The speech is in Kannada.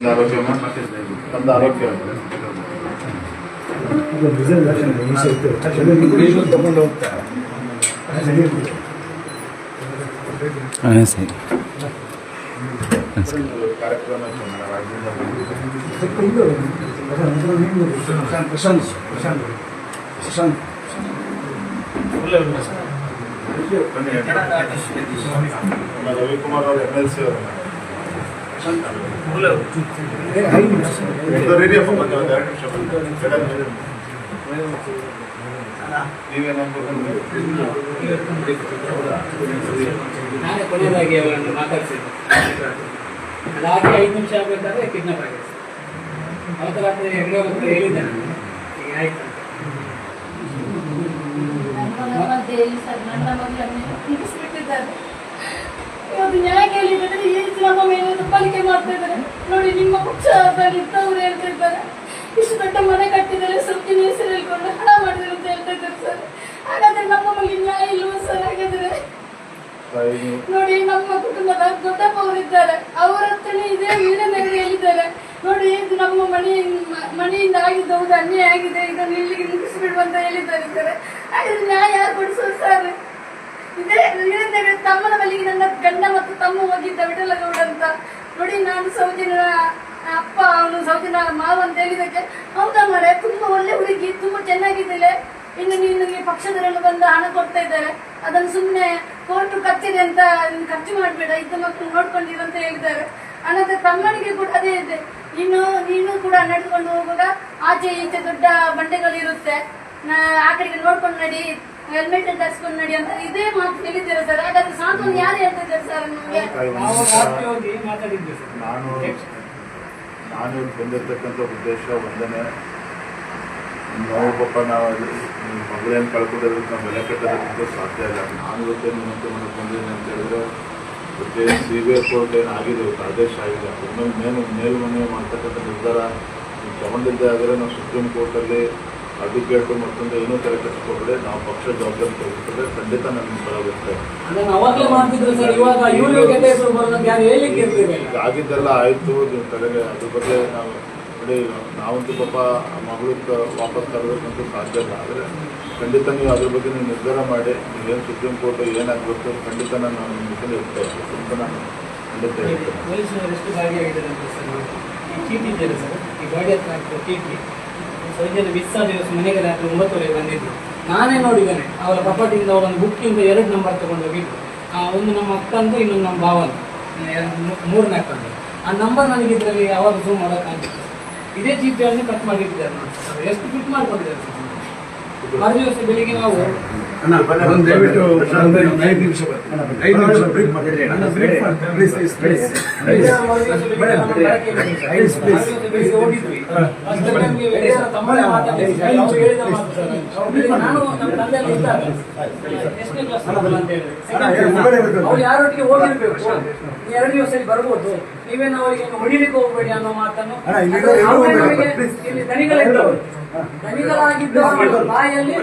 ಒಂದು ಆರೋಗ್ಯ ಒಂದು ಆರೋಗ್ಯ ಇದು ರಿಸರ್ವೇಷನ್ ವಿಷಯ ಇತ್ತು ಅದನ್ನು ತಗೊಂಡು ಹೋಗ್ತಾರೆ ನಡೆಯುತ್ತೆ. ಹಾಂ ಸರಿ ಕಾರ್ಯಕ್ರಮ ಇತ್ತು ಮೇಡಮ್, ರಾಜ್ಯದಿಂದ ಬಂದಿದ್ದು. ಸ್ವಲ್ಪ ಇದು ಪ್ರಶಾಂತ್ ನೀವು ಪ್ರಶಾಂತ್ ಪ್ರಶಾಂತ್ ಪ್ರಶಾಂತ್ ಪ್ರಶಾಂತ್ ಬನ್ನಿ, ನಮ್ಮ ರವಿಕುಮಾರ್ ಅವರು ಎಮ್ ಎಲ್ ಸಿ ಅವರು ನಾನೇ ಕೊನೆಯದಾಗಿ ಅವರನ್ನು ಮಾತಾಡ್ಸಿದ್ದು ರಾತ್ರಿ ಐದು ನಿಮಿಷ ಆಗಬೇಕಾದ್ರೆ ಕಿಡ್ನಾಪ್ ಆಗಿದೆ ಅವತ್ತು ರಾತ್ರಿ ಹೆಂಗೋ ಗೊತ್ತು ಹೇಳಿದ್ದೆ ಈಗ ಆಯ್ತು. ನನ್ನ ಮಧ್ಯೆಯಲ್ಲಿ ಸರ್ ನನ್ನ ಮಗಳನ್ನು ಮುಗಿಸ್ಬಿಟ್ಟಿದ್ದಾರೆ ಇವತ್ತು ನ್ಯಾಯ ಕೇಳಿದ್ರೆ ಈ ರೀತಿ ನಮ್ಮ ದಬ್ಬಾಳಿಕೆ ಮಾಡ್ತಾ ಇದ್ದಾರೆ. ನೋಡಿ, ನಿಮ್ಮ ಪಕ್ಷದಲ್ಲಿ ಇದ್ದವರು ಹೇಳ್ತಾ ಇದ್ದಾರೆ. ಇಷ್ಟು ದೊಡ್ಡ ಮನೆ ಕಟ್ಟಿದ್ದಾರೆ ಸ್ವಲ್ಪ ಹೆಸರು ಹೇಳ್ಕೊಂಡು ಹಣ ಮಾಡಿದ್ರು ಅಂತ ಹೇಳ್ತಾ ಇದ್ದಾರೆ ಸರ್. ಹಾಗಾದ್ರೆ ನಮ್ಮ ಮಗಳಿಗೆ ನ್ಯಾಯ ಇಲ್ವಾ ಸರ್? ಹಾಗಾದ್ರೆ? ನೋಡಿ, ನಮ್ಮ ಕುಟುಂಬದ ದೊಡ್ಡಪ್ಪವರಿದ್ದಾರೆ. ಅವರ ಹತ್ರನೇ ಇದೇ ಹೇಳಿದ್ದಾರೆ ನೋಡಿ, ಇದು ನಮ್ಮ ಮನೆ, ಮನೆಯಿಂದ ಆಗಿದ್ದ ಹೌದು, ಅನ್ಯಾಯ ಆಗಿದೆ. ಇದನ್ನು ಇಲ್ಲಿಗೆ ನಿಲ್ಲಿಸ್ಬಿಡುವ ಅಂತ ಹೇಳಿದ್ದಾರೆ ಸರ್. ಹಾಗಾದ್ರೆ ನ್ಯಾಯ ಯಾರು ಕೊಡಿಸೋದು ಸರ್? ಇದೇ ವೀರನಗರ ತಮ್ಮನ ಬಳಿಗೆ ನನ್ನ ಗಂಡ ಮತ್ತು ತಮ್ಮ ಹೋಗಿದ್ದ ವಿಠಲಗೌಡ ಅಂತ. ನೋಡಿ, ನಾನು ಸೌದಿನ ಅಪ್ಪ, ಅವನು ಸೌದಿನ ಮಾವ ಅಂತ ಹೇಳಿದಕ್ಕೆ ಹೌದಾ ಮರೆ? ತುಂಬಾ ಒಳ್ಳೆ ಹುಡುಗಿ, ತುಂಬಾ ಚೆನ್ನಾಗಿದ್ದಾಳೆ. ಇನ್ನು ನೀನು ಈ ಪಕ್ಷದವರೆಲ್ಲ ಬಂದು ಹಣ ಕೊಡ್ತಾ ಇದ್ದಾರೆ. ಅದನ್ನು ಸುಮ್ಮನೆ ಕೋರ್ಟ್ ಕಚ್ಚಿದೆ ಅಂತ ಖರ್ಚು ಮಾಡಬೇಡ, ಇದ್ದ ಮಕ್ಕಳು ನೋಡ್ಕೊಂಡಿರು ಅಂತ ಹೇಳಿದ್ದಾರೆ. ಅನಂತರ ತಮ್ಮನಿಗೆ ಕೂಡ ಅದೇ ಇದೆ. ಇನ್ನು ನೀನು ಕೂಡ ನಡ್ಕೊಂಡು ಹೋಗುವಾಗ ಆಚೆ ಈಚೆ ದೊಡ್ಡ ಬಂಡೆಗಳು ಇರುತ್ತೆ ಆ ಕಡೆಗೆ ನೋಡ್ಕೊಂಡು ನಡಿ. ಹೆಲ್ಮೆಟ್ ಧರಿಸ್ಕೊಂಡು ನಡಿ ಅಂತ ಇದೇ ಮಾತು ಹೇಳಿದ್ದೀರ ಸರ್? ಹಾಗಾದ್ರೆ ಸಾಂತ್ವನ ಯಾರು ಹೇಳ್ತಿದ್ದಾರೆ ಸರ್ ನಮಗೆ? ನಾನು ನಾನು ಬಂದಿರ್ತಕ್ಕಂಥ ಉದ್ದೇಶ ಒಂದನೇ ನಾವು ಪಾಪ ನಾವು ಮಗಳೇನು ಕಳ್ಕೊಂಡಿರೋದಕ್ಕೆ ನಾವು ಬೆಲೆ ಕಟ್ಟೋದಕ್ಕೆ ಸಾಧ್ಯ ಇಲ್ಲ. ನಾನು ಇವತ್ತೇ ನಿಮ್ಮಂತೆ ಮಾಡಕ್ಕೆ ಬಂದಿದ್ದೀನಿ ಅಂತ ಹೇಳಿದ್ರೆ ಇವತ್ತೇ ಸಿ ಬಿ ಐ ಕೋರ್ಟ್ ಏನು ಆಗಿದೆ ಇವತ್ತು ಆದೇಶ ಆಗಿದೆ. ಒಮ್ಮೆ ಮೇಲು ಮೇಲ್ಮನೆ ಮಾಡ್ತಕ್ಕಂಥ ನಿರ್ಧಾರ ನೀವು ತಗೊಂಡಿದ್ದೇ ಆದರೆ ನಾವು ಸುಪ್ರೀಂ ಕೋರ್ಟಲ್ಲಿ ಅದು ಕೇಳ್ಕೊಂಡು ಮತ್ತೊಂದು ಏನೋ ತಲೆ ಕಟ್ಟಿಸ್ಕೊಂಡ್ರೆ ನಾವು ಪಕ್ಷ ಜವಾಬ್ದಾರಿ ತೆಗೆದುಕೊಂಡ್ರೆ ಖಂಡಿತ ನಮ್ಗೆ ಬರಬೇಕು ಆಗಿದ್ದೆಲ್ಲ ಆಯಿತು ನೀವು ತಲೆಗೆ ಅದ್ರ ಬಗ್ಗೆ ನಾವು ನೋಡಿ ನಾವಂತೂ ಪಾಪ ಮಗಳು ವಾಪಸ್ ತರಬೇಕಂತೂ ಸಾಧ್ಯ ಇಲ್ಲ. ಆದರೆ ಖಂಡಿತ ನೀವು ಅದ್ರ ಬಗ್ಗೆ ನೀವು ನಿರ್ಧಾರ ಮಾಡಿ ನೀವೇನು ಸುಪ್ರೀಂ ಕೋರ್ಟ್ ಏನಾಗಬೇಕು ಖಂಡಿತ ನಾನು ನಿಮ್ಮ ಜೊತೆ ಇರ್ತೇನೆ. ಅಂತ ನಾನು ಖಂಡಿತ ಹೇಳ್ತೇನೆ. ಚೀಟಿ ಇದೆಯಲ್ಲ ಸರ್ ಈ ಗಾಡಿ ಹತ್ರ ಚೀಟಿ. ಸೌಜನ್ಯ ವಿಸ್ತಾರ ದಿವಸ ಮನೆಗೆ ರಾತ್ರಿ ಒಂಬತ್ತುವರೆಗೆ ಬಂದಿದ್ರು ನಾನೇ ನೋಡಿದ್ದೇನೆ ಅವರ ಪ್ರಾಪರ್ಟಿಯಿಂದ ಅವರೊಂದು ಬುಕ್ಕಿಂದ ಎರಡು ನಂಬರ್ ತಗೊಂಡು ಹೋಗಿದ್ದು. ಆ, ಒಂದು ನಮ್ಮ ಅಕ್ಕಂದು ಇನ್ನೊಂದು ನಮ್ಮ ಭಾವಂದು ಮೂರನೇ ಅಕ್ಕಂದು ಆ ನಂಬರ್ ನನಗೆ ಇದರಲ್ಲಿ ಯಾವಾಗ ಝೂಮ್ ಮಾಡೋಕ್ಕಾಗಿತ್ತು ಇದೇ ಚೀಟಿಯನ್ನು ಕಟ್ ಮಾಡಿಟ್ಟಿದ್ದಾರೆ ಎಷ್ಟು ಫಿಟ್ ಮಾಡ್ಕೊಂಡಿದ್ದಾರೆ. ಸರ್ ಮರು ದಿವಸ ಬೆಳಿಗ್ಗೆ ನಾವು ದಯವಿಟ್ಟು ಐದು ನಿಮಿಷ. ಐದು ನಿಮಿಷ ಬ್ರೇಕ್. ಅವ್ರು ಯಾರೊಟ್ಟಿಗೆ ಹೋಗಿರ್ಬೇಕು ಎರಡು ದಿವಸದಲ್ಲಿ ಬರ್ಬೋದು. ನೀವೇನು ಅವರಿಗೆ ಹೊಡಿಲಿಕ್ಕೆ ಹೋಗ್ಬೇಡಿ ಅನ್ನೋ ಮಾತನ್ನು ಅಣ್ಣ, ಇಲ್ಲಿ ದನಿಗಳಿದ್ದವರು ದನಿಗಳಾಗಿದ್ದವರು ಬಾಯಲ್ಲಿ